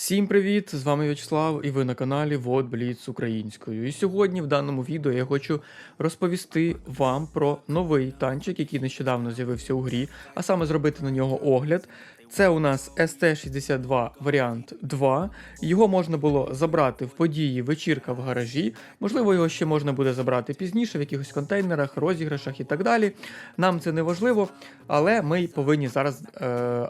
Всім привіт! З вами В'ячеслав і ви на каналі Вот Бліц українською. І сьогодні в даному відео я хочу розповісти вам про новий танчик, який нещодавно з'явився у грі, а саме зробити на нього огляд. Це у нас ST62 варіант 2. Його можна було забрати в події вечірка в гаражі. Можливо, його ще можна буде забрати пізніше в якихось контейнерах, розіграшах і так далі. Нам це не важливо, але ми повинні зараз е,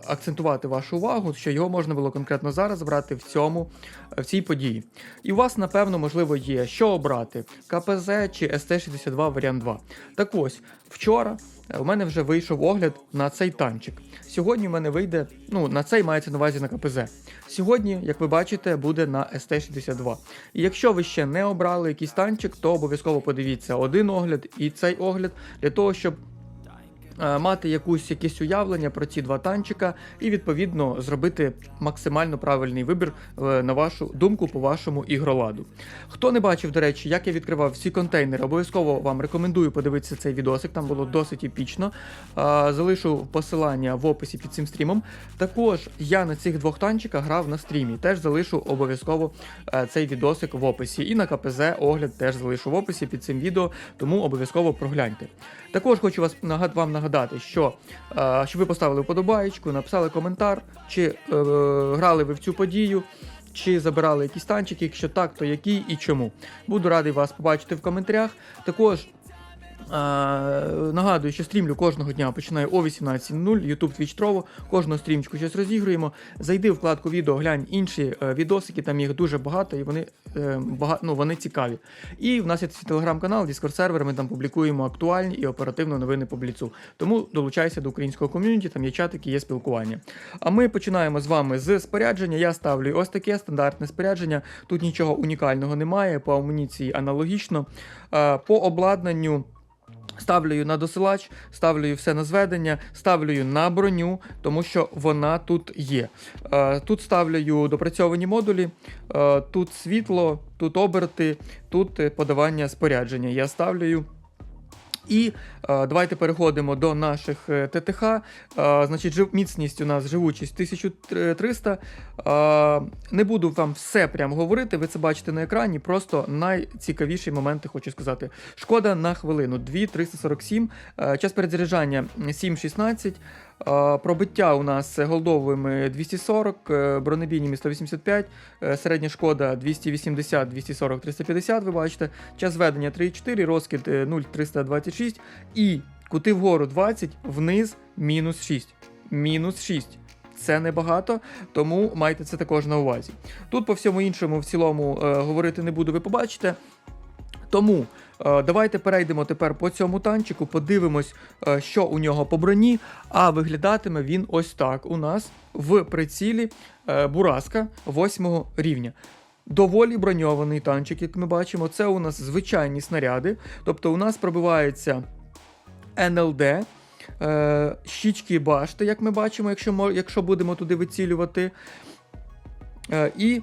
акцентувати вашу увагу, що його можна було конкретно зараз забрати в цьому в цій події. І у вас, напевно, можливо, є що обрати: КПЗ чи ST62 варіант 2. Так ось, вчора у мене вже вийшов огляд на цей танчик. Сьогодні у мене вийде, ну на цей мається на увазі на КПЗ. Сьогодні, як ви бачите, буде на ST62. І якщо ви ще не обрали якийсь танчик, то обов'язково подивіться один огляд і цей огляд для того, щоб мати якусь якесь уявлення про ці два танчика і відповідно зробити максимально правильний вибір е, на вашу думку по вашому ігроладу. Хто не бачив, до речі, як я відкривав всі контейнери, обов'язково вам рекомендую подивитися цей відосик, там було досить епічно. Залишу посилання в описі під цим стрімом. Також я на цих двох танчиках грав на стрімі. Теж залишу обов'язково е, цей відосик в описі. І на КПЗ огляд теж залишу в описі під цим відео, тому обов'язково прогляньте. Також хочу вас вам нагадати, що е, щоб ви поставили вподобаєчку, написали коментар, чи е, грали ви в цю подію. Чи забирали якісь танчики, якщо так, то який і чому. Буду радий вас побачити в коментарях. Також нагадую, що стрімлю кожного дня починаю о 18.00, YouTube Trovo, кожного стрімчику щось розігруємо. Зайди в вкладку відео, глянь інші е, відосики, там їх дуже багато і вони, е, ну, вони цікаві. І в нас є телеграм-канал, Discord сервер, ми там публікуємо актуальні і оперативно новини по бліцу. Тому долучайся до українського ком'юніті, там є чатики, є спілкування. А ми починаємо з вами з спорядження. Я ставлю ось таке стандартне спорядження. Тут нічого унікального немає, по амуніції аналогічно. Е, По обладнанню. Ставлю на досилач, ставлю все на зведення, ставлю на броню, тому що вона тут є. Е, Тут ставлю допрацьовані модулі, е, тут світло, тут оберти, тут е, подавання спорядження. Я ставлю. І е, давайте переходимо до наших е, ТТХ. Е, значить, міцність у нас живучість 1300. Е, не буду вам все прямо говорити, ви це бачите на екрані. Просто найцікавіші моменти хочу сказати. Шкода на хвилину 2347. Е, час перезаряджання 7.16. Е, Пробиття у нас голдовими 240, е, бронебійними 185, е, середня шкода 280, 240, 350, ви бачите. Час ведення 3,4, розкид е, 0,326 і кути вгору 20, вниз мінус 6. Мінус 6. Це небагато, тому майте це також на увазі. Тут по всьому іншому, в цілому, е, говорити не буду, ви побачите. Тому е, давайте перейдемо тепер по цьому танчику, подивимось, е, що у нього по броні. А виглядатиме він ось так. У нас в прицілі е, Бураска 8 рівня. Доволі броньований танчик, як ми бачимо. Це у нас звичайні снаряди. Тобто у нас пробивається НЛД, е, щічки башти, як ми бачимо, якщо, якщо будемо туди вицілювати. Е, і Е,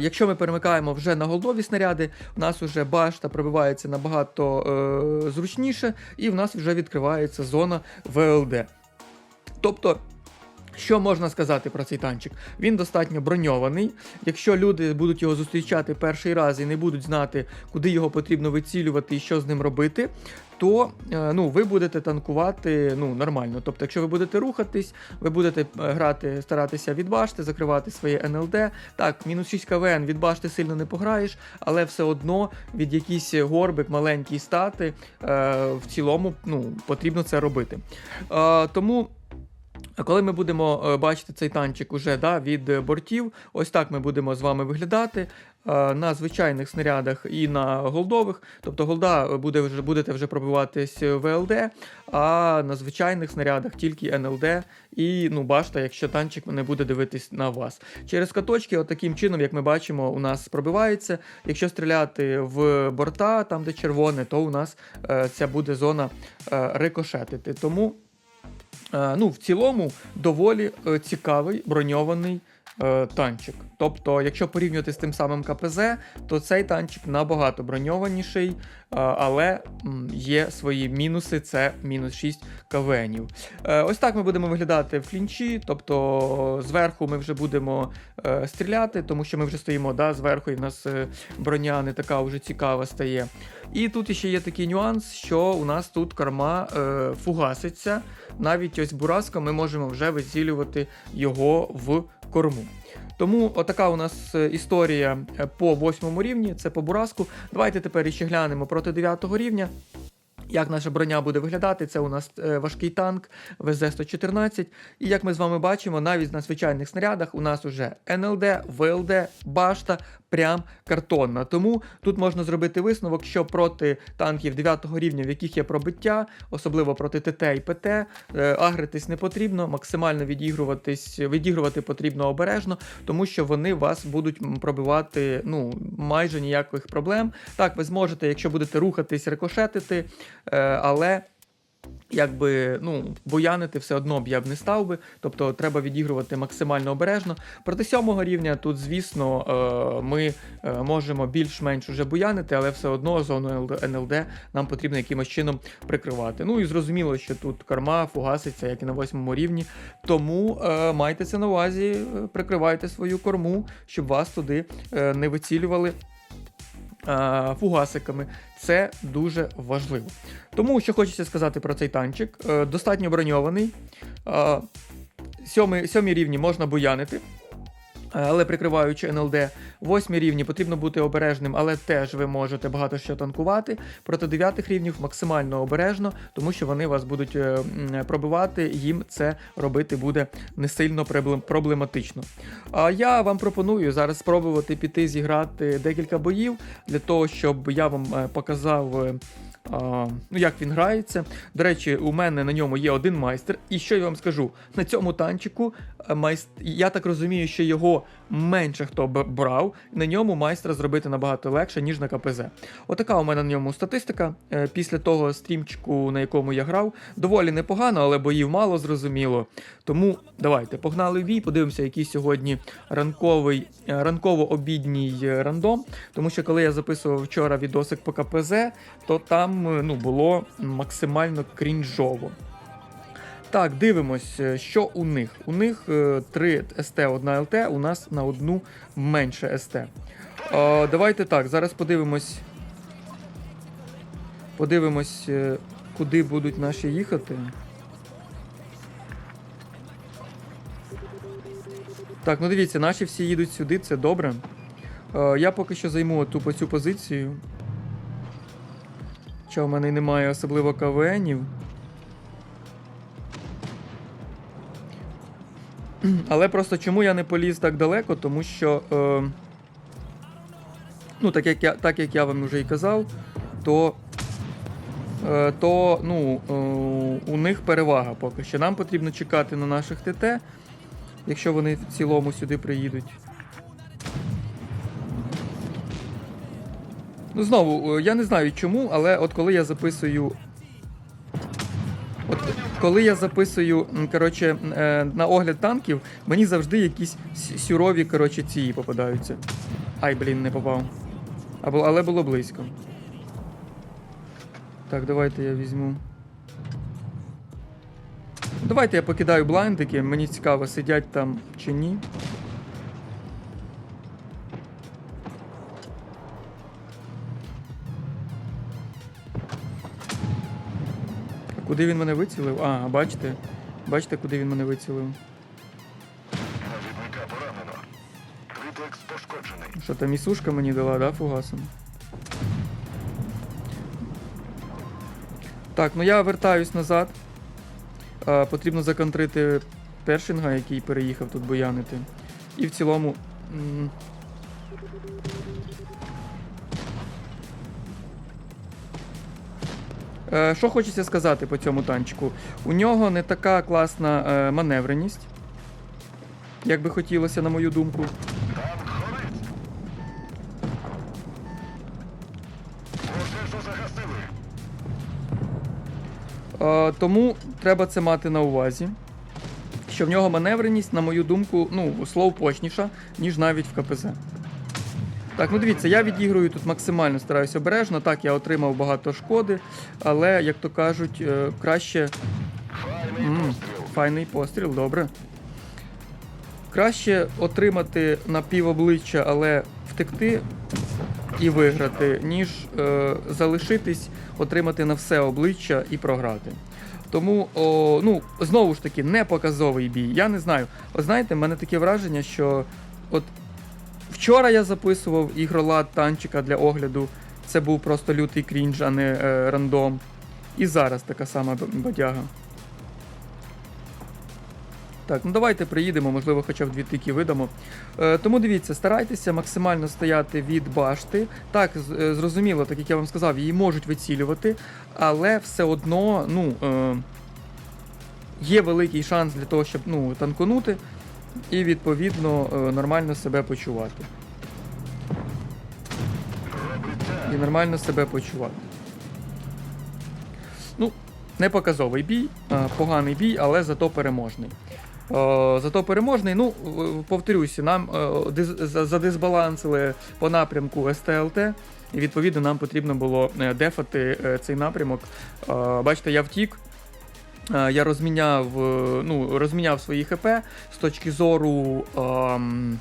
якщо ми перемикаємо вже на голдові снаряди, у нас вже башта пробивається набагато е, зручніше, і в нас вже відкривається зона ВЛД. Тобто, що можна сказати про цей танчик? Він достатньо броньований. Якщо люди будуть його зустрічати перший раз і не будуть знати, куди його потрібно вицілювати і що з ним робити, то е, ну, ви будете танкувати ну, нормально. Тобто, якщо ви будете рухатись, ви будете е, грати, старатися від башти, закривати своє НЛД. Так, мінус 6 КВН від башти сильно не пограєш, але все одно від якісь горбик маленькі стати е, в цілому ну, потрібно це робити. Тому. Коли ми будемо е, бачити цей танчик уже да, від е, бортів, ось так ми будемо з вами виглядати е, на звичайних снарядах і на голдових. Тобто голда буде вже, будете вже пробиватись ВЛД, а на звичайних снарядах тільки НЛД і ну, башта, якщо танчик не буде дивитись на вас. Через каточки, от чином, як ми бачимо, у нас пробивається. Якщо стріляти в борта, там де червоне, то у нас ця буде зона рикошетити. Тому. Е, ну, в цілому доволі е, цікавий броньований е, танчик. Тобто, якщо порівнювати з тим самим КПЗ, то цей танчик набагато броньованіший, е, але є свої мінуси: це мінус 6 КВНів. Е, ось так ми будемо виглядати в клінчі, тобто зверху ми вже будемо стріляти, тому що ми вже стоїмо да, зверху, і в нас броня не така вже цікава стає. І тут ще є такий нюанс, що у нас тут корма е, фугаситься. Навіть ось бураска ми можемо вже вицілювати його в корму. Тому отака у нас е, історія е, по восьмому рівні, це по бураску. Давайте тепер іще глянемо проти дев'ятого рівня. Як наша броня буде виглядати, це у нас е, важкий танк ВЗ-114. І як ми з вами бачимо, навіть на звичайних снарядах у нас уже НЛД, ВЛД, башта, прям картонна. Тому тут можна зробити висновок, що проти танків 9 рівня, в яких є пробиття, особливо проти ТТ і ПТ, е, агритись не потрібно, максимально відігруватись, відігрувати потрібно обережно, тому що вони вас будуть пробивати ну, майже ніяких проблем. Так, ви зможете, якщо будете рухатись, рикошетити, але. Якби ну буянити все одно б я б не став би, тобто треба відігрувати максимально обережно. Проти сьомого рівня тут, звісно, е, ми е, можемо більш-менш уже буянити, але все одно зону НЛД нам потрібно якимось чином прикривати. Ну і зрозуміло, що тут корма фугаситься, як і на восьмому рівні. Тому е, майте це на увазі, е, прикривайте свою корму, щоб вас туди е, не вицілювали е, фугасиками. Це дуже важливо. Тому що хочеться сказати про цей танчик. Е, достатньо броньований. Сьомі, сьомий, сьомі рівні можна буянити. Але прикриваючи НЛД, восьмі рівні потрібно бути обережним, але теж ви можете багато що танкувати. Проти дев'ятих рівнів максимально обережно, тому що вони вас будуть е, пробивати, їм це робити буде не сильно проблематично. А я вам пропоную зараз спробувати піти зіграти декілька боїв для того, щоб я вам е, показав. е, ну, як він грається. До речі, у мене на ньому є один майстер. І що я вам скажу? На цьому танчику майст... я так розумію, що його менше хто б брав. На ньому майстра зробити набагато легше, ніж на КПЗ. Отака у мене на ньому статистика. Е, Після того стрімчику, на якому я грав, доволі непогано, але боїв мало зрозуміло. Тому давайте погнали в бій, подивимося, який сьогодні ранковий, е, ранково-обідній е, рандом. Тому що коли я записував вчора відосик по КПЗ, то там е, ну, було максимально крінжово. Так, дивимось, е, що у них. У них 3 СТ, 1 ЛТ, у нас на одну менше СТ. Е, давайте так, зараз подивимось. Подивимось, е, куди будуть наші їхати. Так, ну дивіться, наші всі їдуть сюди, це добре. Е, я поки що займу тупо цю позицію. Хоча в мене немає особливо КВНів. Але просто чому я не поліз так далеко, тому що. Е, ну, так як я, так як я вам вже і казав, то. Е, то ну, е, у них перевага поки що. Нам потрібно чекати на наших ТТ, якщо вони в цілому сюди приїдуть. Ну, знову, е, я не знаю чому, але от коли я записую. От коли я записую коротше, е, на огляд танків, мені завжди якісь сюрові коротше, ці попадаються. Ай, блін, не попав. Але було близько. Так, давайте я візьму. Давайте я покидаю блайндики, мені цікаво, сидять там чи ні. Куди він мене вицілив? А, бачите? Бачите, куди він мене вицілив? Навідника поранено. Тритекс пошкоджений. Що там місушка мені дала, да, фугасом? Так, ну я вертаюсь назад. А, потрібно законтрити першинга, який переїхав тут буянити. І в цілому. Що хочеться сказати по цьому танчику? У нього не така класна е, маневреність, як би хотілося, на мою думку. Е, тому треба це мати на увазі. Що в нього маневреність, на мою думку, ну, слоупочніша, ніж навіть в КПЗ. Так, ну дивіться, я відіграю тут максимально стараюся обережно. Так, я отримав багато шкоди, але, як то кажуть, е, краще. Файний постріл. файний постріл, добре. Краще отримати на півобличчя, але втекти і виграти, ніж е, залишитись, отримати на все обличчя і програти. Тому, о, ну, знову ж таки, не показовий бій. Я не знаю. От знаєте, в мене таке враження, що от вчора я записував ігролад танчика для огляду. Це був просто лютий крінж, а не е, рандом. І зараз така сама бодяга. Так, ну давайте приїдемо, можливо, хоча б дві тики видамо. Е, тому дивіться, старайтеся максимально стояти від башти. Так, е, зрозуміло, так як я вам сказав, її можуть вицілювати, але все одно, ну, е, є великий шанс для того, щоб ну, танконути і відповідно е, нормально себе почувати. І нормально себе почувати. Ну, не показовий бій, поганий бій, але зато переможний. Е, Зато переможний, ну, повторюся, нам е, задисбалансили по напрямку СТЛТ, і відповідно нам потрібно було е, дефати е, цей напрямок. Е, Бачите, я втік. Е, Я розміняв, е, ну, розміняв свої ХП з точки зору, ем,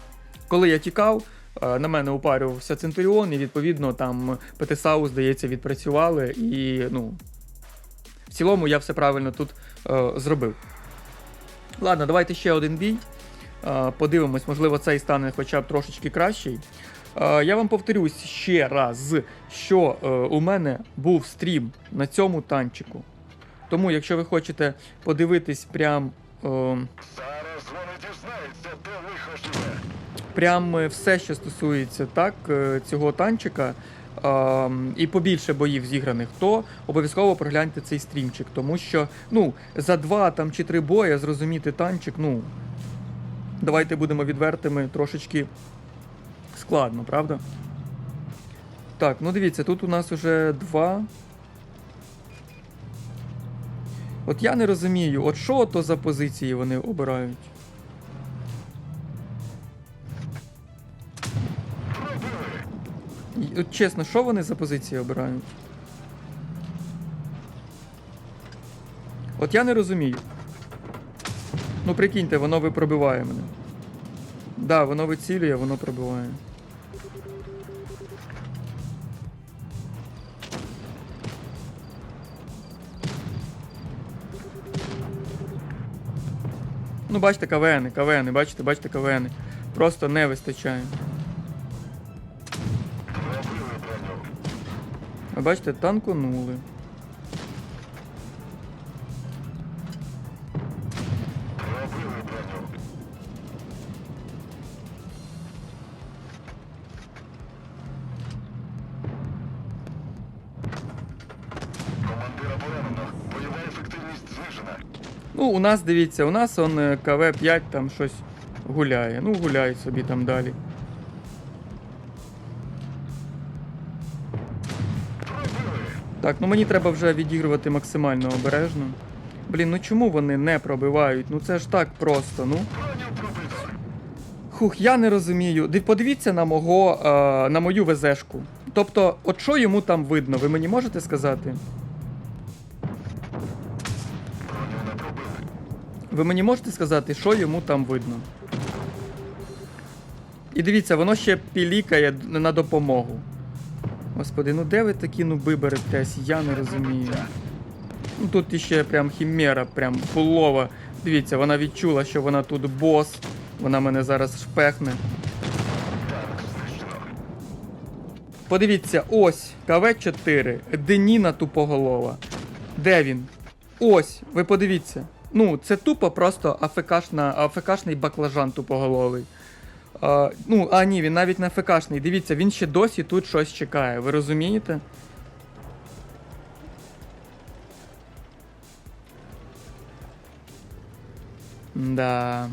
коли я тікав, е, на мене упарювався Центуріон, і відповідно там ПТСАУ, здається, відпрацювали. І ну, в цілому я все правильно тут е, зробив. Ладно, давайте ще один бій. Е, подивимось, можливо, цей стане хоча б трошечки кращий. Е, я вам повторюсь ще раз, що е, у мене був стрім на цьому танчику. Тому, якщо ви хочете подивитись прям, Зараз вони дізнаються, де лихо живе. прям е, все, що стосується так, е, цього танчика, і побільше боїв зіграних, то обов'язково прогляньте цей стрімчик, тому що ну, за два там, чи три бої зрозуміти танчик, ну, давайте будемо відвертими, трошечки складно, правда? Так, ну дивіться, тут у нас уже два. От я не розумію, от що то за позиції вони обирають. От чесно, що вони за позиції обирають? От я не розумію. Ну прикиньте, воно випробиває мене. Да, воно вицілює, воно пробиває. Ну, бачите, КВН, КВН, бачите, бачите, КВН. Просто не вистачає. Ви бачите, танконули. У нас, дивіться, у нас он е, КВ-5 там щось гуляє. Ну, гуляють собі там далі. Так, ну мені треба вже відігрувати максимально обережно. Блін, ну чому вони не пробивають? Ну це ж так просто, ну. Хух, я не розумію. Див- Подивіться на мого, е, на мою ВЗшку. Тобто, от що йому там видно, ви мені можете сказати? Ви мені можете сказати, що йому там видно? І дивіться, воно ще пілікає на допомогу. Господи, ну де ви такі нуби беретесь? Я не розумію. Ну тут іще прям хімера, прям фулова. Дивіться, вона відчула, що вона тут бос. Вона мене зараз шпехне. Подивіться, ось КВ-4, Деніна тупоголова. Де він? Ось, ви подивіться. Ну, це тупо просто АФКшна, АФКшний баклажан тупоголовий. А, ну, а ні, він навіть не АФКшний. Дивіться, він ще досі тут щось чекає. Ви розумієте? Да.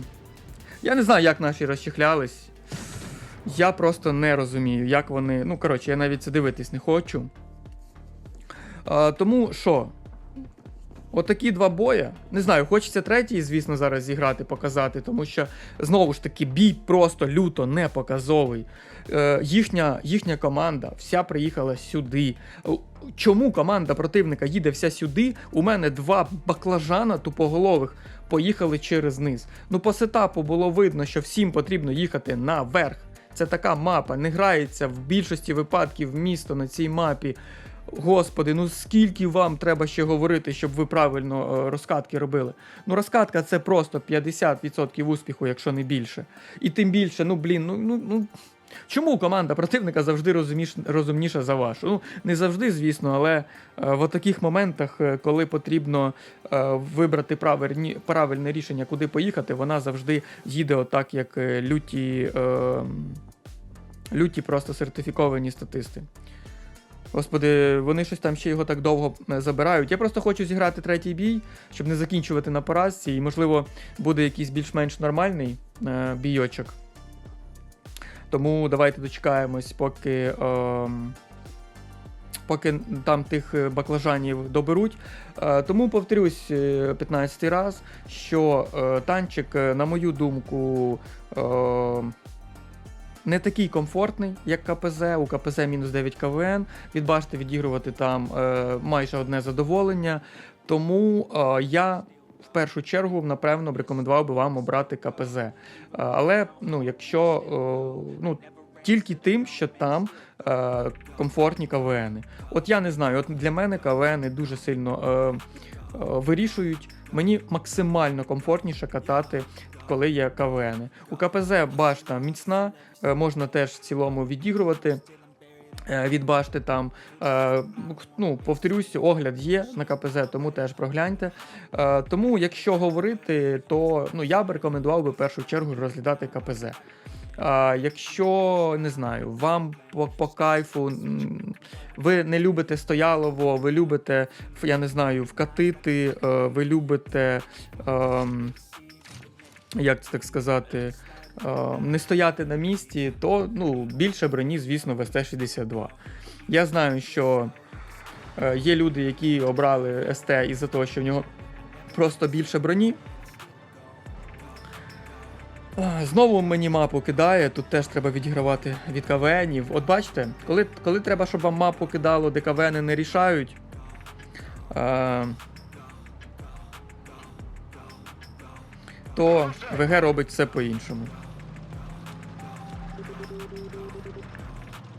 Я не знаю, як наші розчехлялись. Я просто не розумію, як вони. Ну, коротше, я навіть це дивитись не хочу. А, тому що? Отакі два боя. Не знаю, хочеться третій, звісно, зараз зіграти, показати, тому що знову ж таки бій просто люто не показовий. Е, їхня, їхня команда вся приїхала сюди. Чому команда противника їде вся сюди? У мене два баклажана тупоголових поїхали через низ. Ну, по сетапу було видно, що всім потрібно їхати наверх. Це така мапа, не грається в більшості випадків місто на цій мапі. Господи, ну скільки вам треба ще говорити, щоб ви правильно е, розкатки робили? Ну, розкатка це просто 50% успіху, якщо не більше. І тим більше, ну блін, ну ну. ну. Чому команда противника завжди розуміш, розумніша за вашу? Ну, не завжди, звісно, але е, в таких моментах, е, коли потрібно вибрати правильні, правильне рішення, куди поїхати, вона завжди їде отак, як люті, е, люті просто сертифіковані статисти. Господи, вони щось там ще його так довго е, забирають. Я просто хочу зіграти третій бій, щоб не закінчувати на поразці, і, можливо, буде якийсь більш-менш нормальний е, бійочок. Тому давайте дочекаємось, поки. Е, Поки там тих е, баклажанів доберуть. Е, Тому повторюсь е, 15 раз, що е, танчик, е, на мою думку, е, не такий комфортний, як КПЗ. У КПЗ мінус 9 КВН. Від башти відігрувати там е, майже одне задоволення. Тому е, я в першу чергу, напевно, б рекомендував би вам обрати КПЗ. Е, але ну, якщо е, ну, тільки тим, що там е, комфортні КВНи. От я не знаю, от для мене КВНи дуже сильно вирішують. Мені максимально комфортніше катати, коли є КВНи. У КПЗ башта міцна, е, можна теж в цілому відігрувати. е, Від башти там, е, ну, повторюсь, огляд є на КПЗ, тому теж прогляньте. Тому, якщо говорити, то ну, я б рекомендував би в першу чергу розглядати КПЗ. Якщо не знаю, вам по, по кайфу, ви не любите стоялово, ви любите, я не знаю, вкатити, ви любите, ем, як це так сказати, е, не стояти на місці, то ну, більше броні, звісно, в СТ-62. Я знаю, що е, є люди, які обрали СТ із-за того, що в нього просто більше броні. Знову мені мапу кидає, тут теж треба відігравати від КВНів. От бачите, коли, коли треба, щоб вам мапу кидало, де КВНи не рішають. То ВГ робить все по-іншому.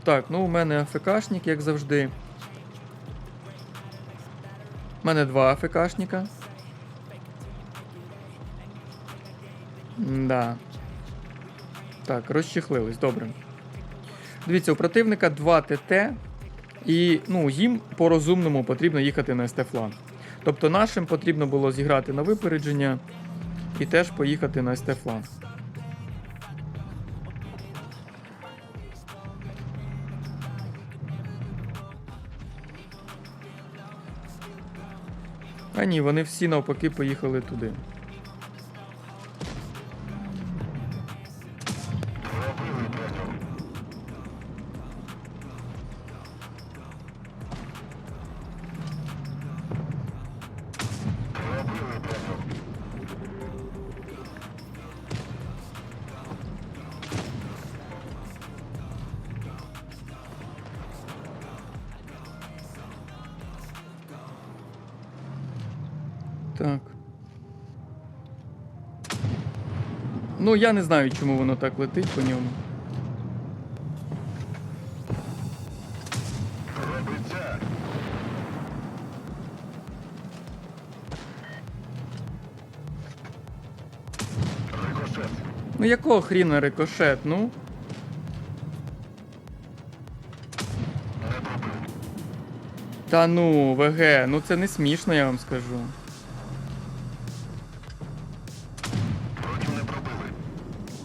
Так, ну у мене АФКшник, як завжди. У мене два АФКшника. Да. Так, розчехлились, добре. Дивіться, у противника 2 ТТ, і ну, їм по-розумному потрібно їхати на СТ-фланг. Тобто нашим потрібно було зіграти на випередження і теж поїхати на СТ-фланг. А ні, вони всі навпаки поїхали туди. Так. Ну, я не знаю, чому воно так летить по ньому. Ну якого хріна рикошет, ну? Та ну, ВГ, ну це не смішно, я вам скажу.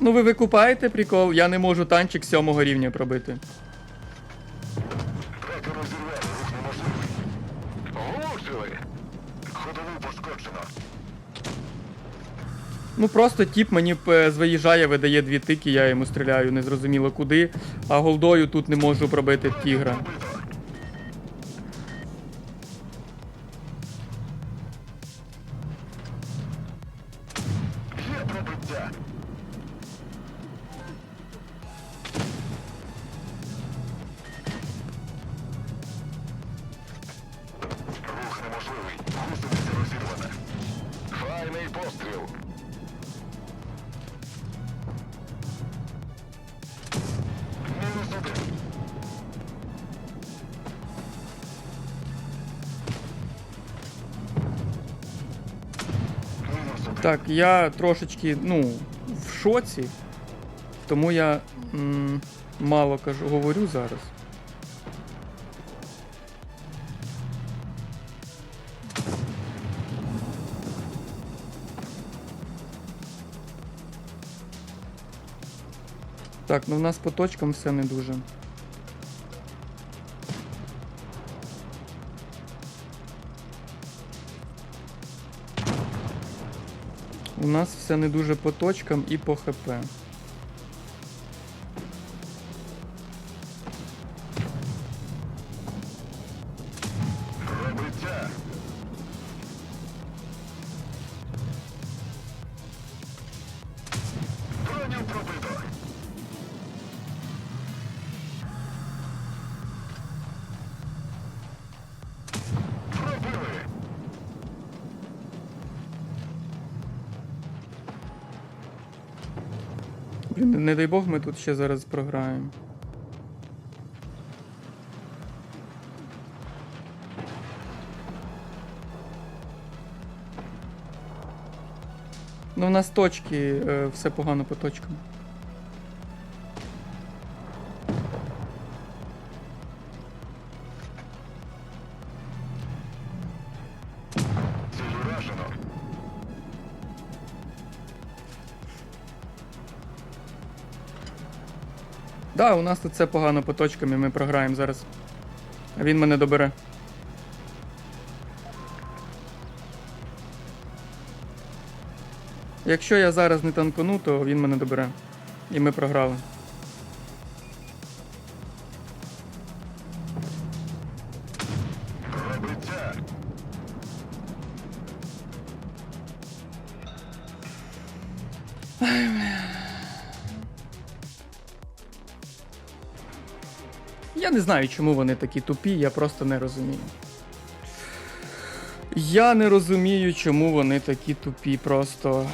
Ну ви викупаєте прикол, я не можу танчик сьомого рівня пробити. Трекер. Ходову пошкоджено. Ну просто тіп мені виїжджає, видає дві тики, я йому стріляю незрозуміло куди, а голдою тут не можу пробити тігра. Так, я трошечки, ну, в шоці, тому я м, мало кажу, говорю зараз. Так, ну в нас по точкам все не дуже. У нас все не дуже по точкам і по ХП. Не- дай Бог, ми тут ще зараз програємо. Ну, у нас точки, е, все погано по точкам. Да, у нас тут все погано по точкам, і ми програємо зараз. Він мене добере. Якщо я зараз не танкону, то він мене добере. І ми програли. Не знаю, чому вони такі тупі, я просто не розумію. Я не розумію, чому вони такі тупі, просто.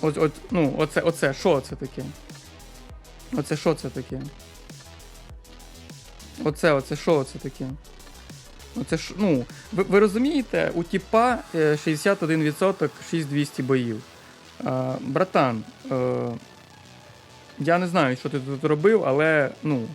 От, от, ну, оце, оце, що це таке? Оце що це таке? Оце, оце, що це таке? Оце ж, ну, ви, ви розумієте, у тіпа е, 61% 6200 боїв. А, братан, е, я не знаю, що ти тут робив, але, ну.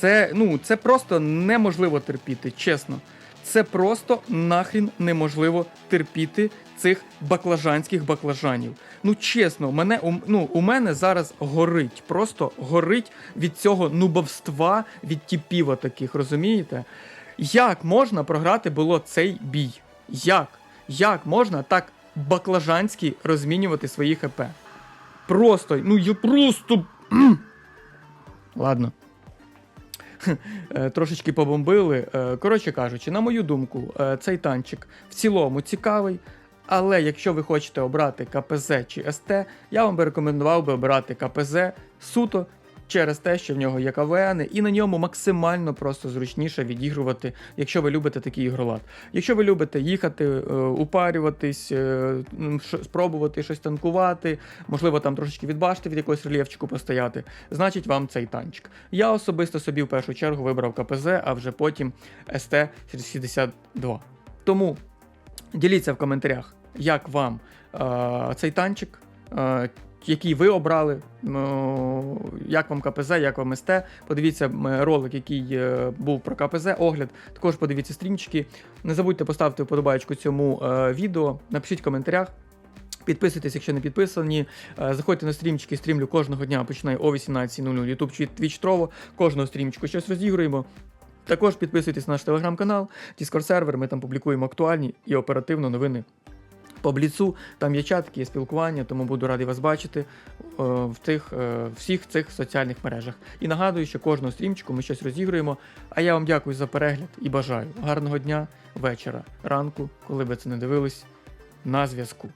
Це, ну, це просто неможливо терпіти, чесно. Це просто нахрін неможливо терпіти цих баклажанських баклажанів. Ну чесно, мене ну, у мене зараз горить, просто горить від цього нубовства, від тіпів таких, розумієте? Як можна програти було цей бій? Як? Як можна так баклажанськи розмінювати свої ХП? Просто, ну я просто. Ладно. Е, Трошечки побомбили. Е, Коротше кажучи, на мою думку, е, цей танчик в цілому цікавий. Але якщо ви хочете обрати КПЗ чи СТ, я вам би рекомендував би обирати КПЗ суто через те, що в нього є КВН, і на ньому максимально просто зручніше відігрувати, якщо ви любите такий ігролад. Якщо ви любите їхати, е, упарюватись, е, спробувати щось танкувати, можливо, там трошечки відбачити від якогось рельєфчику постояти, значить вам цей танчик. Я особисто собі в першу чергу вибрав КПЗ, а вже потім СТ-62. Тому діліться в коментарях, як вам е, цей танчик, е, який ви обрали, ну, як вам КПЗ, як вам СТ. Подивіться ролик, який е, був про КПЗ, огляд. Також подивіться стрімчики. Не забудьте поставити вподобайку цьому е, відео, напишіть в коментарях. Підписуйтесь, якщо не підписані. Е, Заходьте на стрімчики, стрімлю кожного дня, починаю о 18.00. Ютуб чи Twitch Trovo. Кожного стрімчику щось розігруємо. Також підписуйтесь на наш телеграм-канал, Discord сервер. Ми там публікуємо актуальні і оперативно новини по. Там є чатки, є спілкування, тому буду радий вас бачити е, в тих, е, всіх цих соціальних мережах. І нагадую, що кожного стрімчику ми щось розігруємо. А я вам дякую за перегляд і бажаю гарного дня, вечора, ранку, коли ви це не дивились. На зв'язку.